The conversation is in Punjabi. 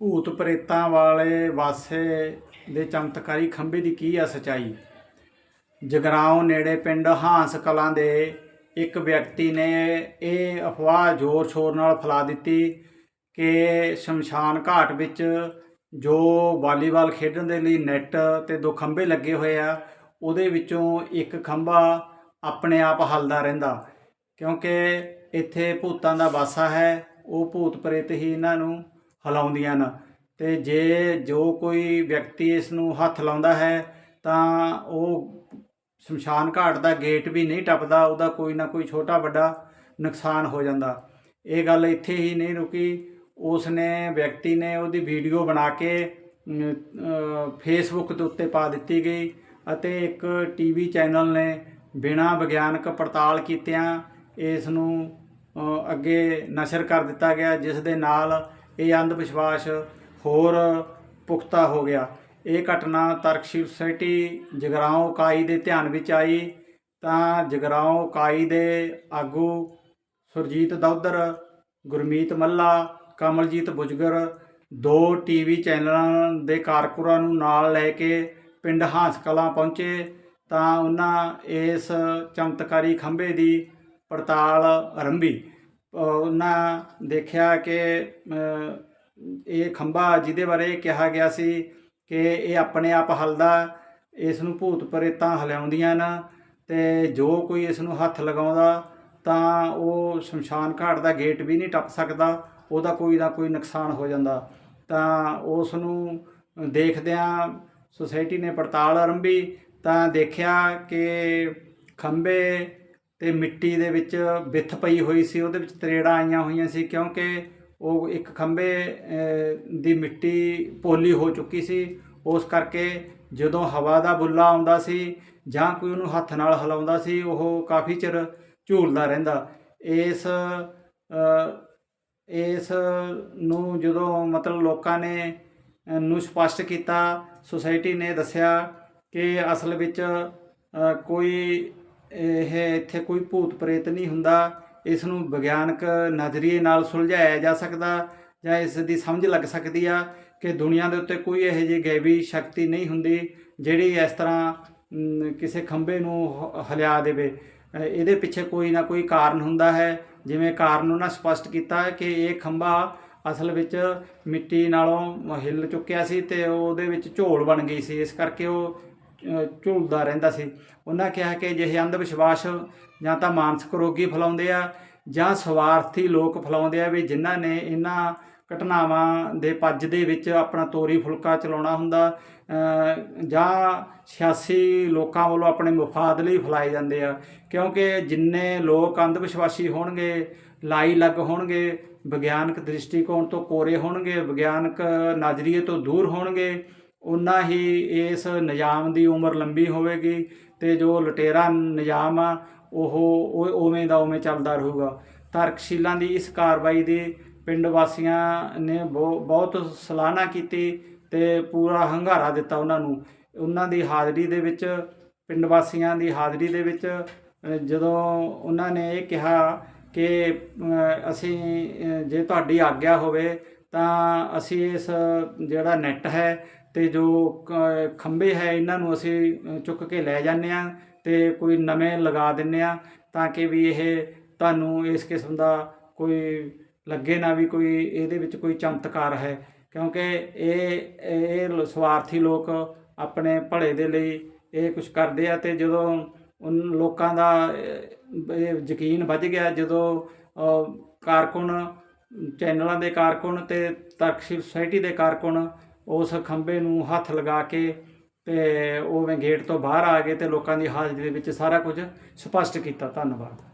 ਭੂਤ ਪ੍ਰੇਤਾਂ ਵਾਲੇ ਵਾਸੇ ਦੇ ਚਮਤਕਾਰੀ ਖੰਭੇ ਦੀ ਕੀ ਆ ਸਚਾਈ? ਜਗਰਾਉਂ ਨੇੜੇ ਪਿੰਡ ਹਾਂਸ ਕਲਾਂ ਦੇ ਇੱਕ ਵਿਅਕਤੀ ਨੇ ਇਹ ਅਫਵਾਹ ਜ਼ੋਰ ਸ਼ੋਰ ਨਾਲ ਫੈਲਾ ਦਿੱਤੀ ਕਿ ਸ਼ਮਸ਼ਾਨ ਘਾਟ ਵਿੱਚ ਜੋ ਵਾਲੀਬਾਲ ਖੇਡਣ ਦੇ ਲਈ ਨੈੱਟ ਤੇ ਦੋ ਖੰਭੇ ਲੱਗੇ ਹੋਏ ਆ, ਉਹਦੇ ਵਿੱਚੋਂ ਇੱਕ ਖੰਭਾ ਆਪਣੇ ਆਪ ਹਲਦਾ ਰਹਿੰਦਾ। ਕਿਉਂਕਿ ਇੱਥੇ ਭੂਤਾਂ ਦਾ ਵਾਸਾ ਹੈ, ਉਹ ਭੂਤ ਪ੍ਰੇਤ ਹੀ ਇਹਨਾਂ ਨੂੰ ਹਿਲਾਉਂਦੀਆਂ ਹਨ। ਤੇ ਜੇ ਜੋ ਕੋਈ ਵਿਅਕਤੀ ਇਸ ਨੂੰ ਹੱਥ ਲਾਉਂਦਾ ਹੈ, ਤਾਂ ਉਹ ਸ਼ਮਸ਼ਾਨ ਘਾਟ ਦਾ ਗੇਟ ਵੀ ਨਹੀਂ ਟੱਪਦਾ, ਉਹਦਾ ਕੋਈ ਨਾ ਕੋਈ ਛੋਟਾ ਵੱਡਾ ਨੁਕਸਾਨ ਹੋ ਜਾਂਦਾ। ਇਹ ਗੱਲ ਇੱਥੇ ਹੀ ਨਹੀਂ ਰੁਕੀ। ਉਸ ਨੇ ਵਿਅਕਤੀ ਨੇ ਉਹਦੀ ਵੀਡੀਓ ਬਣਾ ਕੇ ਫੇਸਬੁੱਕ ਦੇ ਉੱਤੇ ਪਾ ਦਿੱਤੀ ਗਈ ਅਤੇ ਇੱਕ ਟੀਵੀ ਚੈਨਲ ਨੇ ਬਿਨਾਂ ਵਿਗਿਆਨਕ ਪੜਤਾਲ ਕੀਤਿਆਂ ਇਸ ਨੂੰ ਅੱਗੇ ਨਸ਼ਰ ਕਰ ਦਿੱਤਾ ਗਿਆ, ਜਿਸ ਦੇ ਨਾਲ ਇਹ ਅੰਧ ਵਿਸ਼ਵਾਸ ਹੋਰ ਪੁਖਤਾ ਹੋ ਗਿਆ। ਇਹ ਘਟਨਾ ਤਰਕਸ਼ੀਲ ਸੁਸਾਇਟੀ ਜਗਰਾਉਂ ਇਕਾਈ ਦੇ ਧਿਆਨ ਵਿੱਚ ਆਈ ਤਾਂ ਜਗਰਾਉਂ ਇਕਾਈ ਦੇ ਆਗੂ ਸੁਰਜੀਤ ਦੌਧਰ, ਗੁਰਮੀਤ ਮੱਲਾ, ਕਮਲਜੀਤ ਬੁਜਗਰ ਦੋ ਟੀਵੀ ਚੈਨਲਾਂ ਦੇ ਕਾਰਕੁਨਾਂ ਨੂੰ ਨਾਲ ਲੈ ਕੇ ਪਿੰਡ ਹਾਂਸਕਲਾਂ ਪਹੁੰਚੇ ਤਾਂ ਉਹਨਾਂ ਇਸ ਚਮਤਕਾਰੀ ਖੰਭੇ ਦੀ ਪੜਤਾਲ ਆਰੰਭੀ। ਉਹਨਾਂ ਦੇਖਿਆ ਕਿ ਇਹ ਖੰਭਾ ਜਿਹਦੇ ਬਾਰੇ ਕਿਹਾ ਗਿਆ ਸੀ ਕਿ ਇਹ ਆਪਣੇ ਆਪ ਹਲਦਾ, ਇਸ ਨੂੰ ਭੂਤ ਪ੍ਰੇਤਾਂ ਹਲਿਆਉਂਦੀਆਂ ਨੇ ਤੇ ਜੋ ਕੋਈ ਇਸ ਨੂੰ ਹੱਥ ਲਗਾਉਂਦਾ ਤਾਂ ਉਹ ਸ਼ਮਸ਼ਾਨ ਘਾਟ ਦਾ ਗੇਟ ਵੀ ਨਹੀਂ ਟੱਪ ਸਕਦਾ, ਉਹਦਾ ਕੋਈ ਨਾ ਕੋਈ ਨੁਕਸਾਨ ਹੋ ਜਾਂਦਾ। ਤਾਂ ਉਸ ਨੂੰ ਦੇਖਦਿਆਂ ਸੁਸਾਇਟੀ ਨੇ ਪੜਤਾਲ ਆਰੰਭੀ ਤਾਂ ਦੇਖਿਆ ਕਿ ਖੰਭੇ ਤੇ ਮਿੱਟੀ ਦੇ ਵਿੱਚ ਵਿੱਥ ਪਈ ਹੋਈ ਸੀ, ਉਹਦੇ ਵਿੱਚ ਤਰੇੜਾਂ ਆਈਆਂ ਹੋਈਆਂ ਸੀ ਕਿਉਂਕਿ ਉਹ ਇੱਕ ਖੰਭੇ ਦੀ ਮਿੱਟੀ ਪੋਲੀ ਹੋ ਚੁੱਕੀ ਸੀ। ਉਸ ਕਰਕੇ ਜਦੋਂ ਹਵਾ ਦਾ ਬੁੱਲਾ ਆਉਂਦਾ ਸੀ ਜਾਂ ਕੋਈ ਉਹਨੂੰ ਹੱਥ ਨਾਲ ਹਿਲਾਉਂਦਾ ਸੀ, ਉਹ ਕਾਫੀ ਚਿਰ ਝੂਲਦਾ ਰਹਿੰਦਾ। ਇਸ ਇਸ ਨੂੰ ਜਦੋਂ ਮਤਲਬ ਲੋਕਾਂ ਨੇ ਨੂੰ ਸਪਸ਼ਟ ਕੀਤਾ, ਸੁਸਾਇਟੀ ਨੇ ਦੱਸਿਆ ਕਿ ਅਸਲ ਵਿੱਚ ਕੋਈ ਇਹ ਇੱਥੇ ਕੋਈ ਭੂਤ ਪ੍ਰੇਤ ਨਹੀਂ ਹੁੰਦਾ। ਇਸ ਨੂੰ ਵਿਗਿਆਨਕ ਨਜ਼ਰੀਏ ਨਾਲ ਸੁਲਝਾਇਆ ਜਾ ਸਕਦਾ ਜਾਂ ਇਸ ਦੀ ਸਮਝ ਲੱਗ ਸਕਦੀ ਆ ਕਿ ਦੁਨੀਆ ਦੇ ਉੱਤੇ ਕੋਈ ਇਹੋ ਜਿਹੀ ਗੈਵੀ ਸ਼ਕਤੀ ਨਹੀਂ ਹੁੰਦੀ ਜਿਹੜੀ ਇਸ ਤਰ੍ਹਾਂ ਕਿਸੇ ਖੰਭੇ ਨੂੰ ਹ- ਹਿਲਾ ਦੇਵੇ। ਇਹਦੇ ਪਿੱਛੇ ਕੋਈ ਨਾ ਕੋਈ ਕਾਰਨ ਹੁੰਦਾ ਹੈ। ਜਿਵੇਂ ਕਾਰਨ ਉਹਨਾਂ ਸਪਸ਼ਟ ਕੀਤਾ ਕਿ ਇਹ ਖੰਭਾ ਅਸਲ ਵਿੱਚ ਮਿੱਟੀ ਨਾਲੋਂ ਹਿੱਲ ਚੁੱਕਿਆ ਸੀ ਤੇ ਉਹਦੇ ਵਿੱਚ ਝੋਲ ਬਣ ਗਈ ਸੀ। ਇਸ ਕਰਕੇ ਉਹ ਝੂਲਦਾ ਰਹਿੰਦਾ ਸੀ। ਉਹਨਾਂ ਕਿਹਾ ਕਿ ਜਿਹੇ ਅੰਧ ਵਿਸ਼ਵਾਸ ਜਾਂ ਤਾਂ ਮਾਨਸਿਕ ਰੋਗੀ ਫੈਲਾਉਂਦੇ ਆ ਜਾਂ ਸਵਾਰਥੀ ਲੋਕ ਫੈਲਾਉਂਦੇ ਆ ਵੀ ਜਿਨ੍ਹਾਂ ਨੇ ਇਹਨਾਂ ਘਟਨਾਵਾਂ ਦੇ ਪੱਜ ਦੇ ਵਿੱਚ ਆਪਣਾ ਤੋਰੀ ਫੁਲਕਾ ਚਲਾਉਣਾ ਹੁੰਦਾ ਜਾਂ ਸਿਆਸੀ ਲੋਕਾਂ ਵੱਲੋਂ ਆਪਣੇ ਮਫਾਦ ਲਈ ਫੈਲਾਏ ਜਾਂਦੇ ਆ। ਕਿਉਂਕਿ ਜਿੰਨੇ ਲੋਕ ਅੰਧ ਵਿਸ਼ਵਾਸੀ ਹੋਣਗੇ, ਲਾਈ ਲੱਗ ਹੋਣਗੇ, ਵਿਗਿਆਨਕ ਦ੍ਰਿਸ਼ਟੀਕੋਣ ਤੋਂ ਕੋਰੇ ਹੋਣਗੇ, ਵਿਗਿਆਨਕ ਨਜ਼ਰੀਏ ਤੋਂ ਦੂਰ ਹੋਣਗੇ ਉਨਾ ਹੀ ਇਸ ਨਿਜ਼ਾਮ ਦੀ ਉਮਰ ਲੰਬੀ ਹੋਵੇਗੀ ਤੇ ਜੋ ਲੁਟੇਰਾ ਨਿਜ਼ਾਮ ਆ, ਉਹ ਉਵੇਂ ਦਾ ਉਵੇਂ ਚੱਲਦਾ ਰਹੂਗਾ। ਤਰਕਸ਼ੀਲਾਂ ਦੀ ਇਸ ਕਾਰਵਾਈ ਦੀ ਪਿੰਡ ਵਾਸੀਆਂ ਨੇ ਬਹੁ- ਬਹੁਤ ਸਲਾਹਨਾ ਕੀਤੀ ਤੇ ਪੂਰਾ ਹੰਗਾਰਾ ਦਿੱਤਾ ਉਹਨਾਂ ਨੂੰ। ਉਹਨਾਂ ਦੀ ਹਾਜ਼ਰੀ ਦੇ ਵਿੱਚ, ਪਿੰਡ ਵਾਸੀਆਂ ਦੀ ਹਾਜ਼ਰੀ ਦੇ ਵਿੱਚ ਜਦੋਂ ਉਹਨਾਂ ਨੇ ਇਹ ਕਿਹਾ ਕਿ ਅਸੀਂ ਜੇ ਤੁਹਾਡੀ ਆਗਿਆ ਹੋਵੇ ਤਾਂ ਅਸੀਂ ਇਸ ਜਿਹੜਾ ਨੈੱਟ ਹੈ ਤੇ ਜੋ ਖੰਭੇ ਹੈ, ਇਹਨਾਂ ਨੂੰ ਅਸੀਂ ਚੁੱਕ ਕੇ ਲੈ ਜਾਂਦੇ ਆ ਤੇ ਕੋਈ ਨਵੇਂ ਲਗਾ ਦਿੰਨੇ ਆ ਤਾਂ ਕਿ ਵੀ ਇਹ ਤੁਹਾਨੂੰ ਇਸ ਕਿਸਮ ਦਾ ਕੋਈ ਲੱਗੇ ਨਾ ਵੀ ਕੋਈ ਇਹਦੇ ਵਿੱਚ ਕੋਈ ਚਮਤਕਾਰ ਹੈ। ਕਿਉਂਕਿ ਇਹ ਇਹ ਸਵਾਰਥੀ ਲੋਕ ਆਪਣੇ ਭਲੇ ਦੇ ਲਈ ਇਹ ਕੁਝ ਕਰਦੇ ਆ ਤੇ ਜਦੋਂ ਉਨ, ਲੋਕਾਂ ਦਾ ਇਹ ਯਕੀਨ ਵੱਜ ਗਿਆ, ਜਦੋਂ ਕਾਰਕੁਨ ਚੈਨਲਾਂ ਦੇ ਕਾਰਕੁਨ ਤੇ ਤਰਕਸ਼ੀਲ ਸੁਸਾਇਟੀ ਦੇ ਕਾਰਕੁਨ ਉਸ ਖੰਭੇ ਨੂੰ ਹੱਥ ਲਗਾ ਕੇ ਤੇ ਉਹ ਮੈਂ ਗੇਟ ਤੋਂ ਬਾਹਰ ਆ ਗਏ ਤੇ ਲੋਕਾਂ ਦੀ ਹਾਜ਼ਰੀ ਦੇ ਵਿੱਚ ਸਾਰਾ ਕੁਝ ਸਪਸ਼ਟ ਕੀਤਾ। ਧੰਨਵਾਦ।